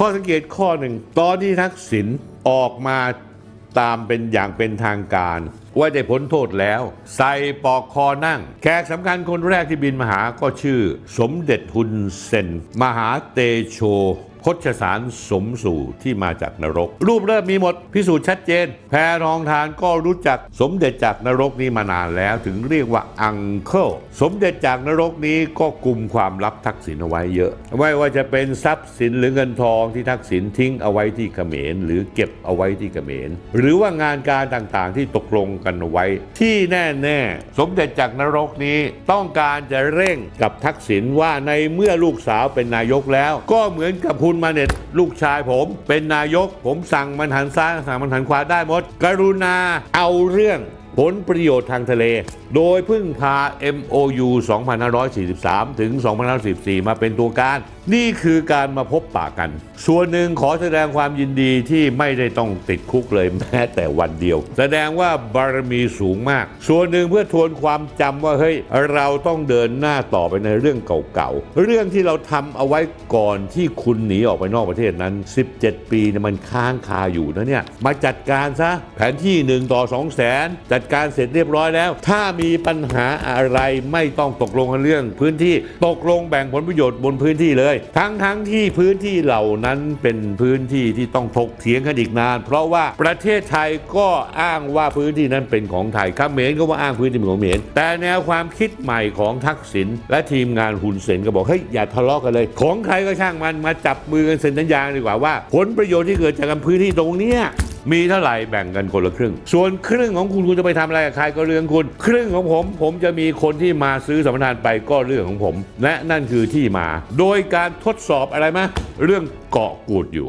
ข้อสังเกตข้อหนึ่งตอนที่ทักษิณออกมาตามเป็นอย่างเป็นทางการ ว่าได้พ้นโทษแล้ว ใส่ปอกคอนั่ง แขกสำคัญคนแรกที่บินมาหาก็ชื่อ สมเด็จฮุนเซน มหาเตโชคชสารสมสู่ที่มาจากนรก รูปเริ่มมีหมดพิสูจน์ชัดเจน แพรองทานก็รู้จักสมเด็จจากนรกนี้มานานแล้วถึงเรียกว่าอังเคิลสมเด็จจากนรกนี้ก็กลุ่มความลับทักษิณเอาไว้เยอะ ไม่ว่าจะเป็นทรัพย์สินหรือเงินทองที่ทักษิณทิ้งเอาไว้ที่เขมร หรือเก็บเอาไว้ที่เขมร หรือว่างานการต่างๆที่ตกลงกันไว้ ที่แน่ๆสมเด็จจากนรกนี้ต้องการจะเร่งกับทักษิณว่าในเมื่อลูกสาวเป็นนายกแล้ว ก็เหมือนกับคุณมาเน็ตลูกชายผม เป็นนายก ผมสั่งมันหันซ้ายสั่งมันหันขวาได้หมด กรุณาเอาเรื่อง ผลประโยชน์ทางทะเล โดยพึ่งพา MOU 2543 ถึง 2544 มาเป็นตัวการ นี่คือการมาพบปะกัน ส่วนหนึ่งขอแสดงความยินดีที่ไม่ได้ต้องติดคุกเลยแม้แต่วันเดียว แสดงว่าบารมีสูงมาก ส่วนหนึ่งเพื่อทวนความจำว่าเฮ้ยเราต้องเดินหน้าต่อไปในเรื่องเก่าๆ เรื่องที่เราทำเอาไว้ก่อนที่คุณหนีออกไปนอกประเทศนั้น 17 ปีเนี่ยมันค้างคาอยู่นะเนี่ยมาจัดการซะแผนที่1ต่อ2แสนจัดการเสร็จเรียบร้อยแล้ว ถ้ามีปัญหาอะไรไม่ต้องตกลงกันเรื่อง พื้นที่ตกลงแบ่งผลประโยชน์บนพื้นที่เลย ทั้งทั้งที่พื้นที่เหล่านั้นเป็นพื้นที่ที่ต้องถกเถียงกันอีกนาน เพราะว่าประเทศไทยก็อ้างว่าพื้นที่นั้นเป็นของไทยขเขมรก็ว่าอ้างพื้นที่เป็นของเขมรแต่แนวความคิดใหม่ของทักษิณและทีมงานฮุนเซนก็บอกเฮ้ยอย่าทะเลาะกันเลย ของใครก็ช่างมันมาจับมือกันเซ็นสัญญาดีกว่าว่า ผลประโยชน์ที่เกิดจากการพื้นที่ตรงเนี้ย มีเท่าไหร่แบ่งกันคนละครึ่ง ส่วนครึ่งของคุณคุณจะไปทำอะไรกับใครก็เรื่องคุณ ครึ่งของผม ผมจะมีคนที่มาซื้อสัมปทานไปก็เรื่องของผม และนั่นคือที่มา โดยการทดสอบอะไรมะเรื่องเกาะกูดอยู่